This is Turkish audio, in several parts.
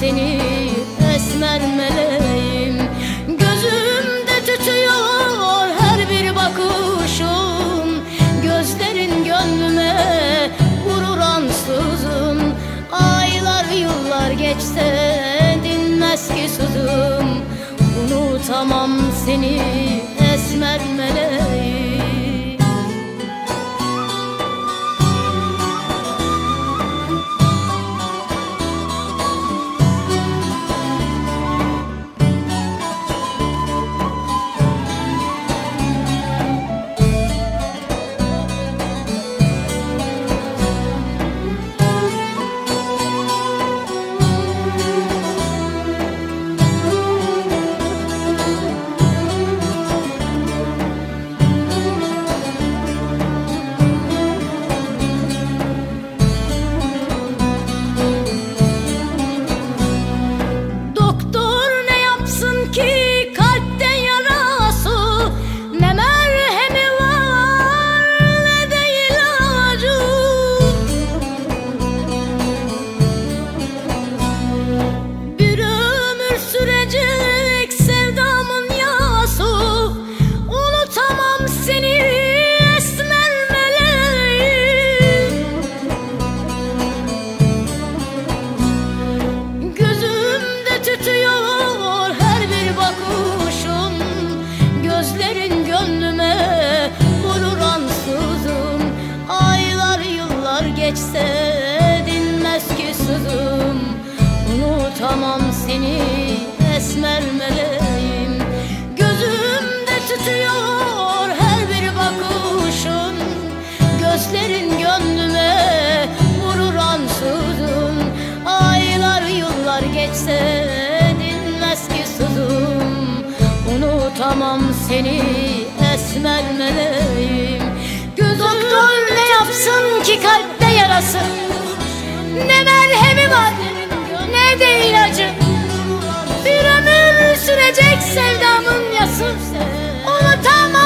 Seni esmer meleğim. Gözümde tütüyor her bir bakışın Gözlerin gönlüme vurur ansızın. Aylar yıllar geçse dinmez ki sızım Unutamam seni esmer meleğim seni esmer meleğim. Göz Doktor ne yapsın ki kalpte yarası? Ne merhemi var ne de ilacı? Bir ömür sürecek sevdamın yası. Unutamam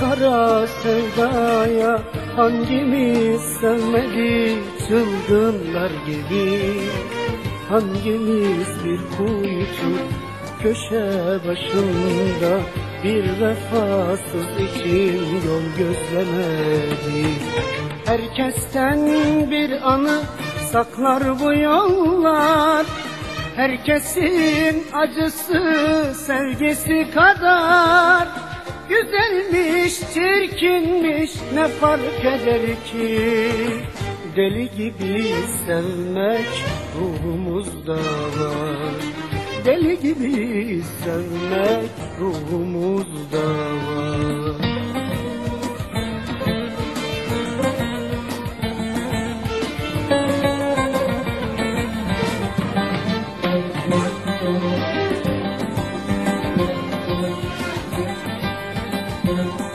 Kara sevdaya hangimiz sevmedi çılgınlar gibi? Hangimiz bir kuytu köşe başında bir vefasız için yol gözlemedi? Herkesten bir anı saklar bu yollar. Herkesin acısı sevgisi kadar Güzelmiş, çirkinmiş ne fark eder ki? Deli gibi sevmek ruhumuzda var. Deli gibi sevmek ruhumuzda var Aşığın gözü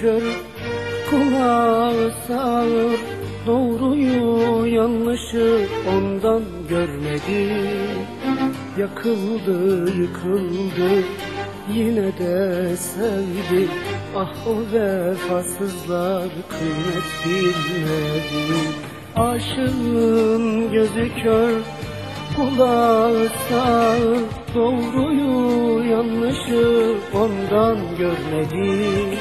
kör, kulağı sağır. Doğruyu yanlışı ondan görmedi. Yakıldı yıkıldı yine de sevdi. Ah o vefasızlar kıymet bilmedi. Aşığın gözü kör, Kulağı sağır. Doğruyu yanlışı ondan görmedi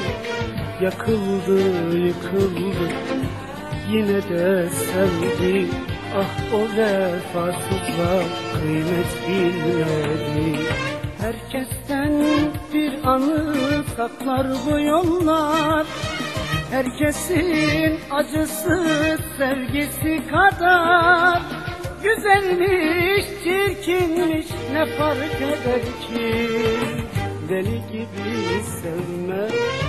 Yakıldı yıkıldı. Yine de sevdi. Ah o vefasızlar kıymet bilmedi. Herkesten bir anı saklar bu yollar. Herkesin acısı sevgisi kadar. Güzelmiş, çirkinmiş ne fark eder ki? Deli gibi sevmek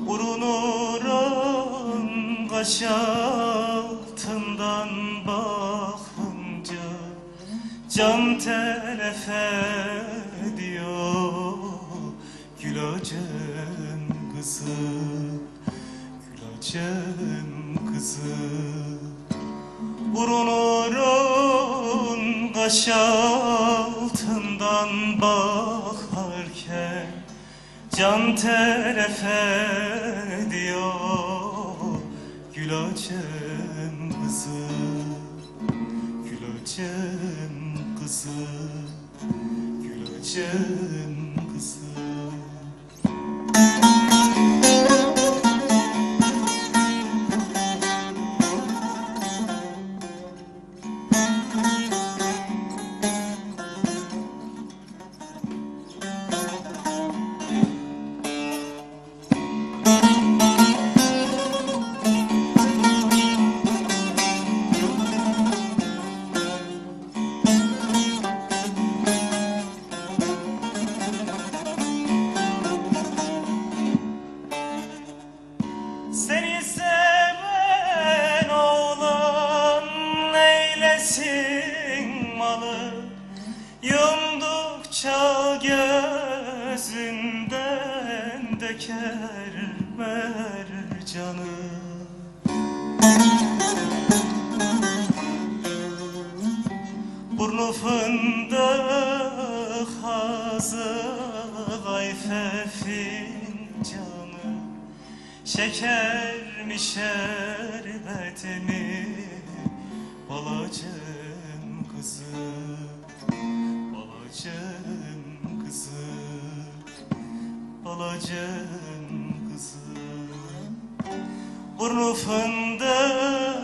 Vurunur kaş altından bakınca Can telef ediyor Gülacın kızı Gülacın kızı. Vurulurun kaş altından Can telef ediyor Gülacın kızı. Gülacın kızı Gülacın kızı Burnu fındık ağzı gayfe fincanı Şeker mi şerbet mi Balacım kızı Balacım kızı. Balacım Burnu fındık